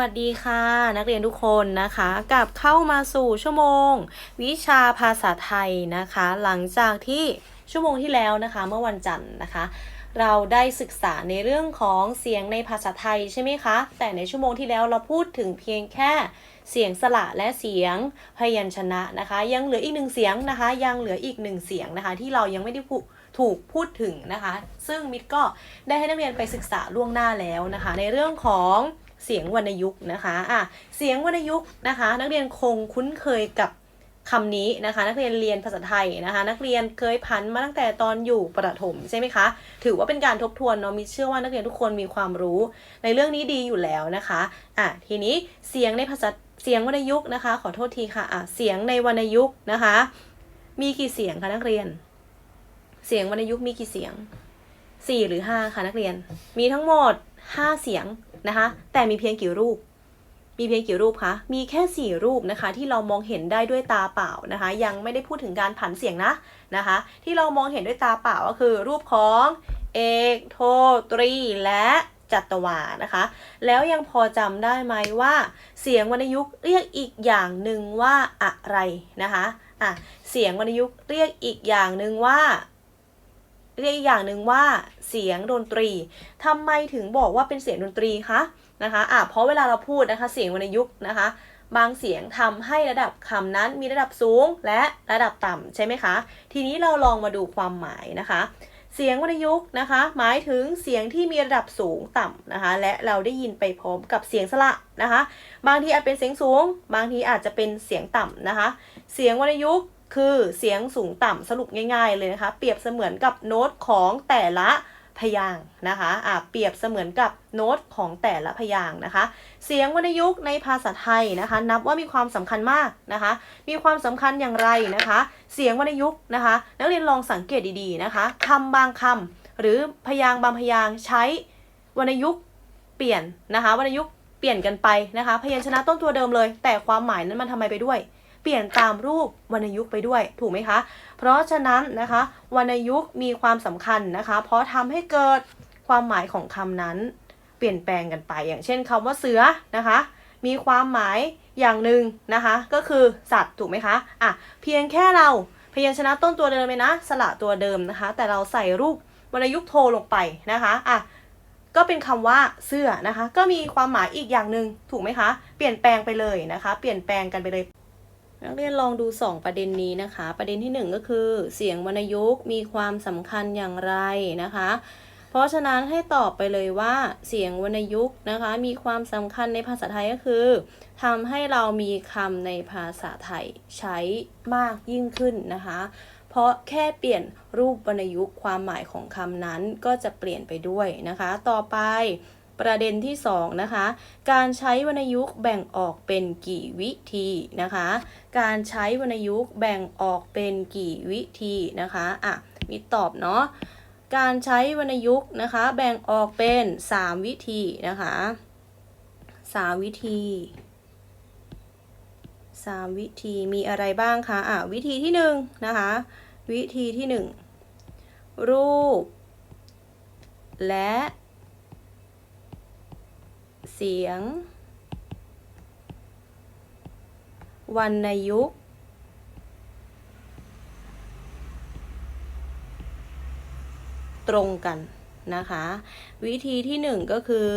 วัสดีค่ะ นักเรียนทุกคนนะคะกลับเข้ามาสู่ชั่วโมง วิชาภาษาไทยนะคะ หลังจากที่ชั่วโมงที่แล้วนะคะเมื่อวันจันทร์นะคะ เราได้ศึกษาในเรื่องของเสียงในภาษาไทยใช่ไหมคะ แต่ในชั่วโมงที่แล้วเราพูดถึงเพียงแค่เสียงสระและเสียงพยัญชนะนะคะ ยังเหลืออีกหนึ่งเสียงนะคะ ยังเหลืออีกหนึ่งเสียงนะคะ ที่เรายังไม่ได้พูดถูกพูดถึงนะคะ ซึ่งมิตรก็ได้ให้นักเรียนไปศึกษาล่วงหน้าแล้วนะคะ ในเรื่องของ เสียงวรรณยุกต์นะคะอะเสียงวรรณยุกต์นะคะ นักเรียนคงคุ้นเคยกับคำนี้นะคะ นักเรียนเรียนภาษาไทยนะคะ นักเรียนเคยพันมาตั้งแต่ตอนอยู่ประถมใช่ไหมคะ ถือว่าเป็นการทบทวนเนาะมิตรเชื่อว่านักเรียนทุกคนมีความรู้ ในเรื่องนี้ดีอยู่แล้วนะคะอะทีนี้เสียงในภาษาเสียงวรรณยุกต์นะคะ ขอโทษทีค่ะอะเสียงในวรรณยุกต์นะคะ มีกี่เสียงคะนักเรียน เสียงวรรณยุกต์มีกี่เสียงสี่หรือห้าคะนักเรียน มีทั้งหมดห้าเสียง นะคะ แต่มีเพียงกี่รูป มีเพียงกี่รูปคะ มีแค่สี่รูปนะคะ ที่เรามองเห็นได้ด้วยตาเปล่านะคะ ยังไม่ได้พูดถึงการผันเสียงนะนะคะ ที่เรามองเห็นด้วยตาเปล่าก็คือ รูปของเอกโทตรีและจัตวานะคะ แล้วยังพอจำได้ไหมว่า เสียงวรรณยุกต์เรียกอีกอย่างหนึ่งว่าอะไรนะคะอะเสียงวรรณยุกต์เรียกอีกอย่างหนึ่งว่า เรียกอีกอย่างหนึ่งว่าเสียงดนตรีทำไมถึงบอกว่าเป็นเสียงดนตรีคะนะคะอะเพราะเวลาเราพูดนะคะเสียงวรรณยุกต์นะคะ บางเสียงทำให้ระดับคำนั้นมีระดับสูงและระดับต่ำใช่ไหมคะ ทีนี้เราลองมาดูความหมายนะคะ เสียงวรรณยุกต์นะคะ หมายถึงเสียงที่มีระดับสูงต่ำนะคะ และเราได้ยินไปพร้อมกับเสียงสระนะคะ บางทีอาจเป็นเสียงสูง บางทีอาจจะเป็นเสียงต่ำนะคะ เสียงวรรณยุกต์ คือเสียงสูงต่ำสรุปง่ายๆเลยนะคะ เปรียบเสมือนกับโน้ตของแต่ละพยางนะคะอะเปรียบเสมือนกับโน้ตของแต่ละพยางนะคะ เสียงวรรณยุกต์ในภาษาไทยนะคะ นับว่ามีความสำคัญมากนะคะ มีความสำคัญอย่างไรนะคะ เสียงวรรณยุกต์นะคะ นักเรียนลองสังเกตดีๆนะคะคำบางคำหรือพยางบางพยางใช้วรรณยุกต์เปลี่ยนนะคะวรรณยุกต์เปลี่ยนกันไปนะคะ พยัญชนะต้นตัวเดิมเลย แต่ความหมายนั้นมันทำไมไปด้วย เปลี่ยนตามรูปวรรณยุกต์ไปด้วยถูกไหมคะ เพราะฉะนั้นนะคะวรรณยุกต์มีความสำคัญนะคะ เพราะทำให้เกิดความหมายของคำนั้น เปลี่ยนแปลงกันไป อย่างเช่นคำว่าเสือนะคะ มีความหมายอย่างหนึ่งนะคะ ก็คือสัตว์ถูกไหมคะอะเพียงแค่เราพยัญชนะต้นตัวเดิมเลยนะ สระตัวเดิมนะคะ แต่เราใส่รูปวรรณยุกต์โทลงไปนะคะอะก็เป็นคำว่าเสื้อนะคะ ก็มีความหมายอีกอย่างหนึ่งถูกไหมคะ เปลี่ยนแปลงไปเลยนะคะ เปลี่ยนแปลงกันไปเลย นักเรียนลองดู 2 ประเด็นนี้นะคะ ประเด็นที่ 1 ก็คือ เสียงวรรณยุกต์มีความสำคัญอย่างไรนะคะ เพราะฉะนั้นให้ตอบไปเลยว่า เสียงวรรณยุกต์นะคะ มีความสำคัญในภาษาไทยก็คือทำให้เรามีคำในภาษาไทยใช้มากยิ่งขึ้นนะคะ เพราะแค่เปลี่ยนรูปวรรณยุกต์ความหมายของคำนั้นก็จะเปลี่ยนไปด้วยนะคะ ต่อไป ประเด็นที่2นะคะ การใช้วรรณยุกต์แบ่งออกเป็นกี่วิธีนะคะ การใช้วรรณยุกต์แบ่งออกเป็นกี่วิธีนะคะอะมีตอบเนาะการใช้วรรณยุกต์นะคะ แบ่งออกเป็น 3 วิธีนะคะ 3 วิธี 3 วิธีมีอะไรบ้างคะอะวิธีที่1นะคะ วิธีที่ 1 รูป และ เสียง วรรณยุกต์ ตรงกันนะคะ วิธีที่ 1 ก็คือ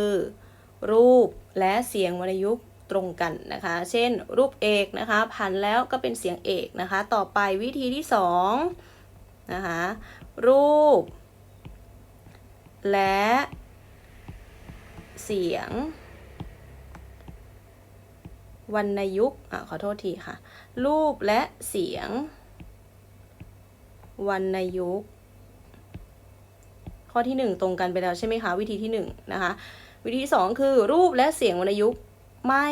รูปและเสียงวรรณยุกต์ตรงกันนะคะ เช่น รูปเอกนะคะพันแล้วก็เป็นเสียงเอกนะคะ ต่อไปวิธีที่2นะคะรูป และ เสียง วรรณยุกต์อะขอโทษทีค่ะ รูปและเสียง วรรณยุกต์ข้อที่ 1 ตรงกันไปแล้วใช่ไหมคะ วิธีที่1นะคะ วิธีที่ 2 คือ รูปและเสียงวรรณยุกต์ไม่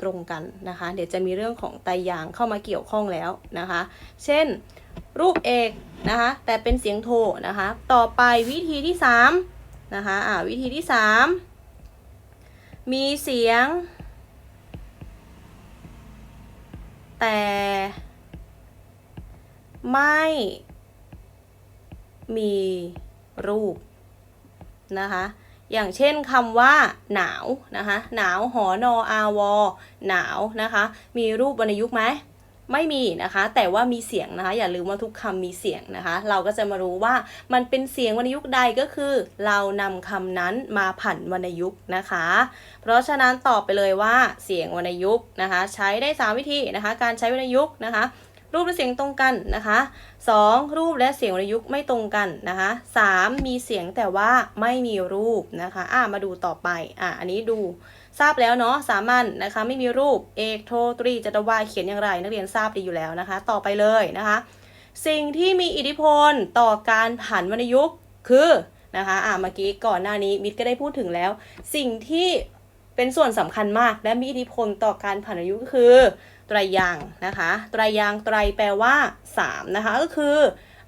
ตรงกันนะคะ เดี๋ยวจะมีเรื่องของไตยางเข้ามาเกี่ยวข้องแล้วนะคะ เช่น รูปเอกนะคะ แต่เป็นเสียงโทนะคะ ต่อไปวิธีที่3นะคะอ่าวิธีที่ 3 มีเสียง แต่ไม่มีรูปนะคะ อย่างเช่นคำว่าหนาวนะคะ หนาวหอนออาวหนาวนะคะ มีรูปวรรณยุกต์ไหม ไม่มีนะคะ แต่ว่ามีเสียงนะคะ อย่าลืมว่าทุกคำมีเสียงนะคะ เราก็จะมารู้ว่ามันเป็นเสียงวรรณยุกต์ใดก็คือ เรานำคำนั้นมาผันวรรณยุกต์นะคะ เพราะฉะนั้นตอบไปเลยว่าเสียงวรรณยุกต์นะคะ ใช้ได้ 3 วิธีนะคะ การใช้วรรณยุกต์นะคะ รูปและเสียงตรงกันนะคะ 2. รูปและเสียงวรรณยุกต์ไม่ตรงกันนะคะ 3. มีเสียงแต่ว่าไม่มีรูปนะคะอะมาดูต่อไปอะอันนี้ดู ทราบแล้วเนาะสามัญนะคะ ไม่มีรูปเอกโทตรีจัตวาเขียนอย่างไร นักเรียนทราบดีอยู่แล้วนะคะ ต่อไปเลยนะคะ สิ่งที่มีอิทธิพลต่อการผันวรรณยุกต์คือนะคะอะเมื่อกี้ก่อนหน้านี้มิตรก็ได้พูดถึงแล้ว สิ่งที่เป็นส่วนสำคัญมาก และมีอิทธิพลต่อการผันวรรณยุกต์ก็คือไตรยางนะคะไตรยางไตรแปลว่า3นะคะก็คือ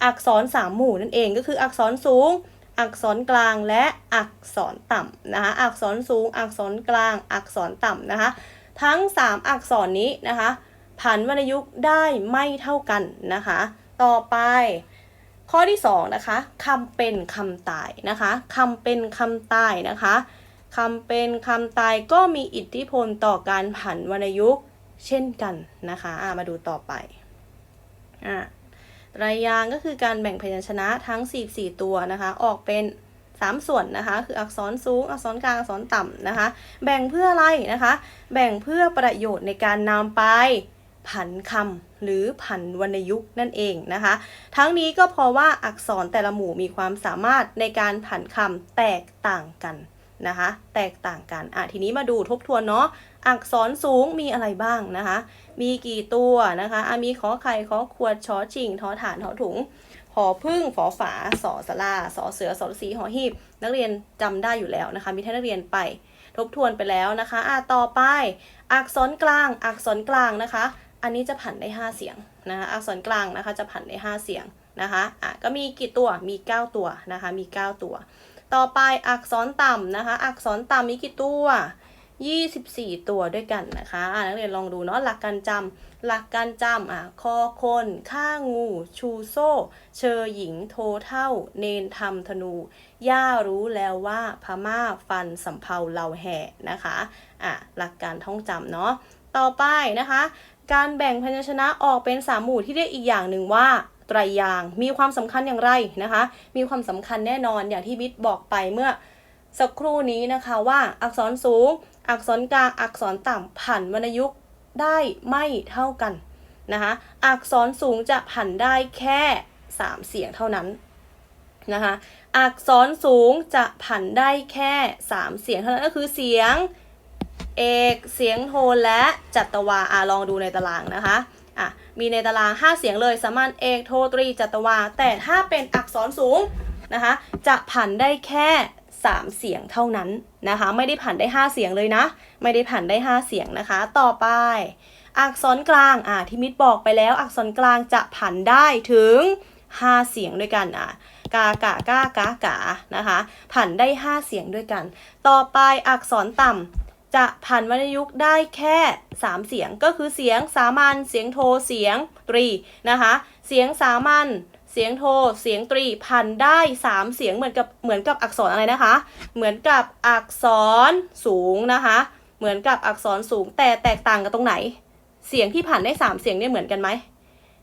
อักษร3หมู่นั่นเองก็คืออักษรสูง อักษรกลางและอักษรต่ำนะคะ อักษรสูง อักษรกลาง อักษรต่ำนะคะ ทั้ง 3 อักษรนี้นะคะผันวรรณยุกต์ได้ไม่เท่ากันนะคะ ต่อไป ข้อที่ 2 นะคะคำเป็นคำตายนะคะคำเป็นคำตายนะคะคำเป็นคำตายก็มีอิทธิพลต่อการผันวรรณยุกต์เช่นกันนะคะะมาดูต่อไปอะ ตรยางก็คือการแบ่งพยัญชนะทั้ง 44 ตัวนะคะ ออกเป็น 3 ส่วนนะคะ คืออักษรสูง อักษรกลาง อักษรต่ำนะคะ แบ่งเพื่ออะไรนะคะ แบ่งเพื่อประโยชน์ในการนำไปผันคำหรือผันวรรณยุกต์นั่นเองนะคะ ทั้งนี้ก็เพราะว่าอักษรแต่ละหมู่มีความสามารถในการผันคำแตกต่างกันนะคะ แตกต่างกันอะทีนี้มาดูทบทวนเนาะ อักษรสูงมีอะไรบ้างนะคะ มีกี่ตัวนะคะอะมีขอไข่ขอขวดชอชิงทอฐานทอถุงหอพึ่งฝอฝาสอสลาสอเสือสอสีหอหีบ นักเรียนจำได้อยู่แล้วนะคะ มีให้นักเรียนไปทบทวนไปแล้วนะคะอะต่อไป อักษรกลาง อักษรกลางนะคะ อันนี้จะผันได้ 5 เสียงนะคะ อักษรกลางนะคะจะผันได้ 5 เสียงนะคะอะก็มีกี่ตัว มี 9 ตัวนะคะ มี 9 ตัว ต่อไปอักษรต่ำนะคะ อักษรต่ำมีกี่ตัว 24 ตัวด้วยกันนะคะนักเรียนลองดูเนาะหลักการจำหลักการจำอะคอคนข้างู ชูโซ่ เชอหญิงโทเท่า เนนทำธนู ย่ารู้แล้วว่าพม่าฟันสำเภาเราแห่นะคะอะหลักการท่องจำเนาะต่อไปนะคะ การแบ่งพยัญชนะออกเป็นสามหมู่ที่เรียกอีกอย่างหนึ่งว่าไตรยางมีความสำคัญอย่างไรนะคะ มีความสำคัญแน่นอนอย่างที่บิ๊บอกไปเมื่อสักครู่นี้นะคะว่าอักษรสูง อักษรกลางอักษรต่ำผันวรรณยุกต์ได้ไม่เท่ากันนะคะอักษรสูงจะผันได้แค่ 3 เสียงเท่านั้นนะคะอักษรสูงจะผันได้แค่ 3 เสียงเท่านั้นก็คือเสียงเอกเสียงโทนและจัตวาอะลองดูในตารางนะคะอะมีในตาราง 5 เสียงเลยสามัญเอกโทตรีจัตวา แต่ถ้าเป็นอักษรสูงนะคะจะผันได้แค่ 3 เสียงเท่านั้น นะคะ ไม่ได้ผันได้ 5 เสียงเลยนะ ไม่ได้ผันได้ 5 เสียงนะคะ ต่อไป อักษรกลางอะที่มิตรบอกไปแล้ว อักษรกลางจะผันได้ถึง 5 เสียงด้วยกันอะกากะกากากานะคะผันได้ 5 เสียงด้วยกัน ต่อไปอักษรต่ำจะผันวรรณยุกต์ได้แค่ 3 เสียงก็คือเสียงสามัญเสียงโทเสียงตรีนะคะ เสียงสามัญ สียงโท เสียงตรีผันได้3เสียงเหมือนกับเหมือนกับอักษรอะไรนะคะ เหมือนกับอักษรสูงนะคะ เหมือนกับอักษรสูงแต่แตกต่างกันตรงไหน เสียงที่ผันได้3เสียงเนี่ยเหมือนกันไหม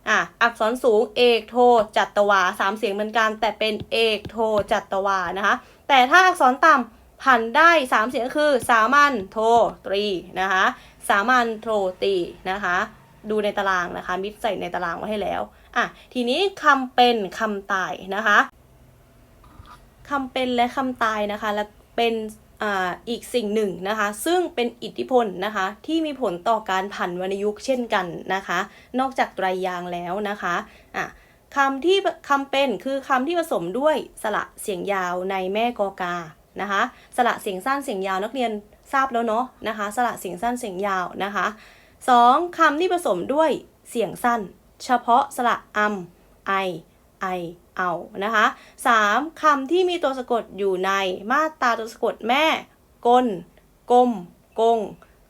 อะอักษรสูงเอกโทจัตวาสามเสียงเหมือนกัน แต่เป็นเอกโทจัตวานะคะ แต่ถ้าอักษรต่ำผันได้3เสียงคือ สามัญโทตรีนะคะสามัญโทตรีนะคะ ดูในตารางนะคะ มิดใส่ในตารางไว้ให้แล้ว อะทีนี้คำเป็นคำตายนะคะคำเป็นและคำตายนะคะ และเป็นอ,อีกสิ่งหนึ่งนะคะ ซึ่งเป็นอิทธิพลนะคะ ที่มีผลต่อการผันวรรณยุกต์เช่นกันนะคะ นอกจากไตรยางแล้วนะคะอะคำที่คำเป็นคือคำที่ผสมด้วยสระเสียงยาวในแม่กอกานะคะสระเสียงสั้นเสียงยาวนักเรียนทราบแล้วเนาะนะคะ สระเสียงสั้นเสียงยาวนะคะสองคำที่ผสมด้วยเสียงสั้น เฉพาะสระอัมไอไอเอานะคะ 3. คำที่มีตัวสะกดอยู่ในมาตราตัวสะกดแม่ กลกลมกง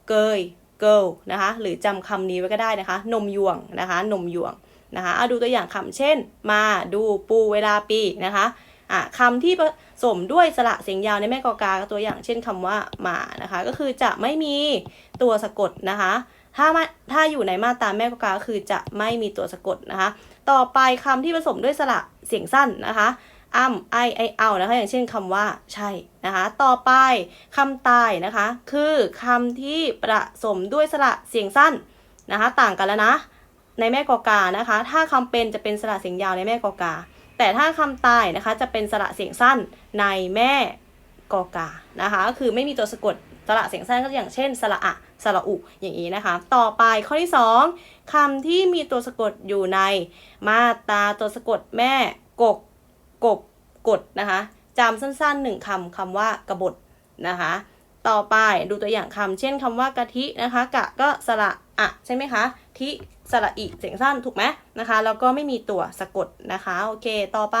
เกย เกิลนะคะหรือจำคำนี้ไว้ก็ได้นะคะ นมยวงนะคะนมยวงนะคะเอาดูตัวอย่างคำเช่น มาดูปูเวลาปีนะคะอะคำที่ผสมด้วยสระเสียงยาวในแม่กอกาตัวอย่างเช่นคำว่าหมานะคะ ก็คือจะไม่มีตัวสะกดนะคะ ถ้ามาถ้าอยู่ในมาตราแม่กอกาก็คือจะไม่มีตัวสะกดนะคะ ต่อไปคำที่ผสมด้วยสระเสียงสั้นนะคะอ้ำไอไอเอานะคะ อย่างเช่นคำว่าใช่นะคะ ต่อไปคำตายนะคะ คือคำที่ผสมด้วยสระเสียงสั้นนะคะ ต่างกันแล้วนะ ในแม่กอกานะคะ ถ้าคำเป็นจะเป็นสระเสียงยาวในแม่กอกา แต่ถ้าคำตายนะคะจะเป็นสระเสียงสั้นในแม่กอกานะคะก็คือไม่มีตัวสะกดสระเสียงสั้นก็อย่างเช่น สระอะ สระอุ อย่างนี้นะคะ ต่อไปข้อที่ 2คำที่มีตัวสะกดอยู่ในมาตาตัวสะกดแม่กกกบกดนะคะจำสั้นๆหนึ่งคำคำว่ากบฏนะคะ ต่อไปดูตัวอย่างคำเช่นคำว่ากะทินะคะ กะก็สระอะใช่ไหมคะทิสระอิเสียงสั้นถูกไหมนะคะแล้วก็ไม่มีตัวสะกดนะคะโอเคต่อไป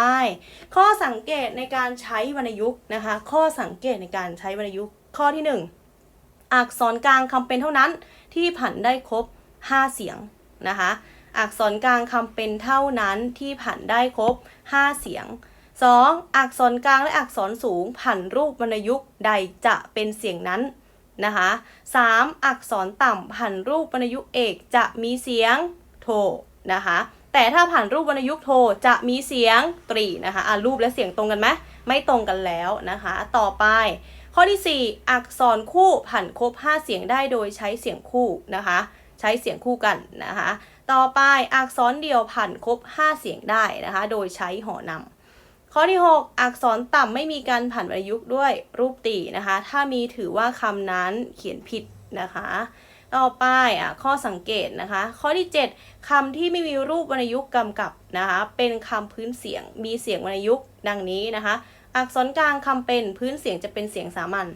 ข้อสังเกตในการใช้วรรณยุกต์นะคะ ข้อสังเกตในการใช้วรรณยุกต์ข้อที่ 1 อักษรกลางคำเป็นเท่านั้นที่ผันได้ครบ 5 เสียงนะคะอักษรกลางคำเป็นเท่านั้นที่ผันได้ครบ 5 เสียง 2. อักษรกลางและอักษรสูงผันรูปวรรณยุกต์ใดจะเป็นเสียงนั้นนะคะ 3. อักษรต่ำผันรูปวรรณยุกต์เอกจะมีเสียงโทนะคะแต่ถ้าผ่านรูปวรรณยุกต์โทจะมีเสียงตรีนะคะอะรูปและเสียงตรงกันไหมไม่ตรงกันแล้วนะคะ ต่อไป ข้อที่ 4 อักษรคู่ผันครบ 5 เสียงได้โดยใช้เสียงคู่นะคะ ใช้เสียงคู่กันนะคะ ต่อไปอักษรเดียวผันครบ 5 เสียงได้นะคะ โดยใช้หอนำข้อที่ 6 อักษรต่ำไม่มีการผันวรรณยุกต์ด้วยรูปตีนะคะ ถ้ามีถือว่าคำนั้นเขียนผิดนะคะ ต่อไปอะข้อสังเกตนะคะ ข้อที่ 7คำที่ไม่มีรูปวรรณยุกต์กำกับนะคะ เป็นคำพื้นเสียงมีเสียงวรรณยุกต์ดังนี้นะคะ อักษรกลางคำเป็นพื้นเสียงจะเป็นเสียงสามัญ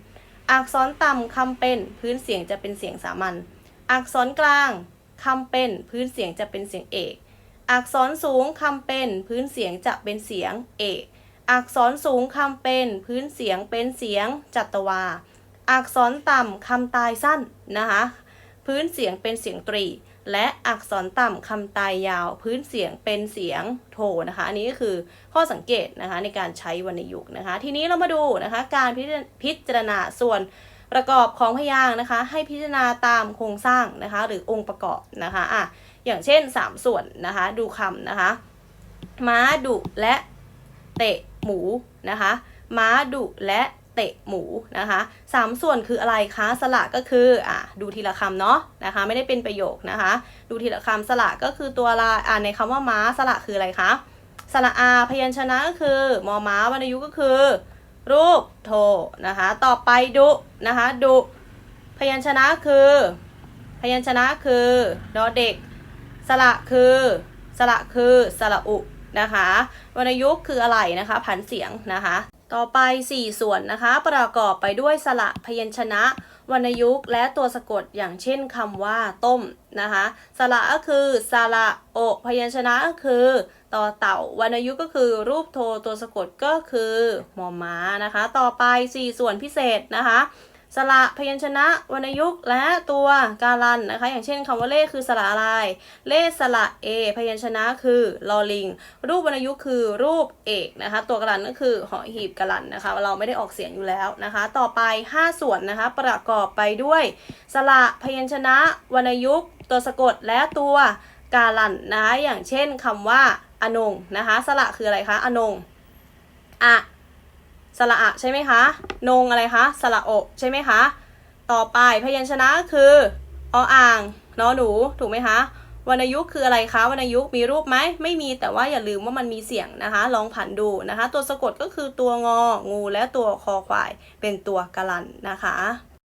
อักษรต่ำคำเป็นพื้นเสียงจะเป็นเสียงสามัญ อักษรกลางคำเป็นพื้นเสียงจะเป็นเสียงเอก อักษรสูงคำเป็นพื้นเสียงจะเป็นเสียงเอก อักษรสูงคำเป็นพื้นเสียงเป็นเสียงจัตวา อักษรต่ำคำตายสั้นนะคะพื้นเสียงเป็นเสียงตรี และอักษรต่ำคำตายยาว พื้นเสียงเป็นเสียงโทนะคะ อันนี้ก็คือข้อสังเกตนะคะในการใช้วรรณยุกต์นะคะ ทีนี้เรามาดูนะคะการพิจารพิจารณาส่วนประกอบของพยางค์นะคะ ให้พิจารณาตามโครงสร้างนะคะ หรือองค์ประกอบนะคะอะอย่างเช่น 3 ส่วนนะคะ ดูคำนะคะ ม้าดุและเตะหมูนะคะ ม้าดุและ ตะหมูนะคะสามส่วนคืออะไรคะสระก็คืออะดูทีละคำเนาะนะคะไม่ได้เป็นประโยคนะคะ ดูทีละคำสระก็คือตัวลาอ่าในคำว่าม้าสระคืออะไรคะสระอาพยัญชนะก็คือมอม้าวรรณยุกต์ก็คือ รูปโทนะคะ ต่อไปดุนะคะดุพยัญชนะคือ พยัญชนะคือดอเด็ก สระคือสระคือสระอุนะคะวรรณยุกต์คืออะไรนะคะ ผันเสียงนะคะ ต่อไป 4 ส่วนนะคะ ประกอบไปด้วยสระพยัญชนะ วรรณยุกต์และตัวสะกดอย่างเช่นคำว่าต้มนะคะสระก็คือสระโอพยัญชนะก็คือต่อเต่าวรรณยุกต์ก็คือรูปโทตัวสะกดก็คือหมอม้านะคะ ต่อไป 4 ส่วนพิเศษนะคะ สระพยัญชนะวรรณยุกต์และตัวการันนะคะ อย่างเช่นคำว่าเลขคือสระอะไร เลขสระเอพยัญชนะคือลอลิง รูปวรรณยุกต์คือรูปเอกนะคะ ตัวการันก็คือหอหีบการันนะคะ เราไม่ได้ออกเสียงอยู่แล้วนะคะ ต่อไป 5 ส่วนนะคะ ประกอบไปด้วยสระพยัญชนะวรรณยุกต์ตัวสะกดและตัวการันนะคะอย่างเช่นคำว่าอนงนะคะ สระคืออะไรคะอนงอะ สระอะใช่ไหมคะ นงอะไรคะสระโอใช่ไหมคะ ต่อไปพยัญชนะคือออ่างนอหนูถูกไหมคะวรรณยุกต์คืออะไรคะวรรณยุกต์มีรูปไหมไม่มีแต่ว่าอย่าลืมว่ามันมีเสียงนะคะ ลองผันดูนะคะ ตัวสะกดก็คือตัวงองูและตัวคอควายเป็นตัวกะลันนะคะ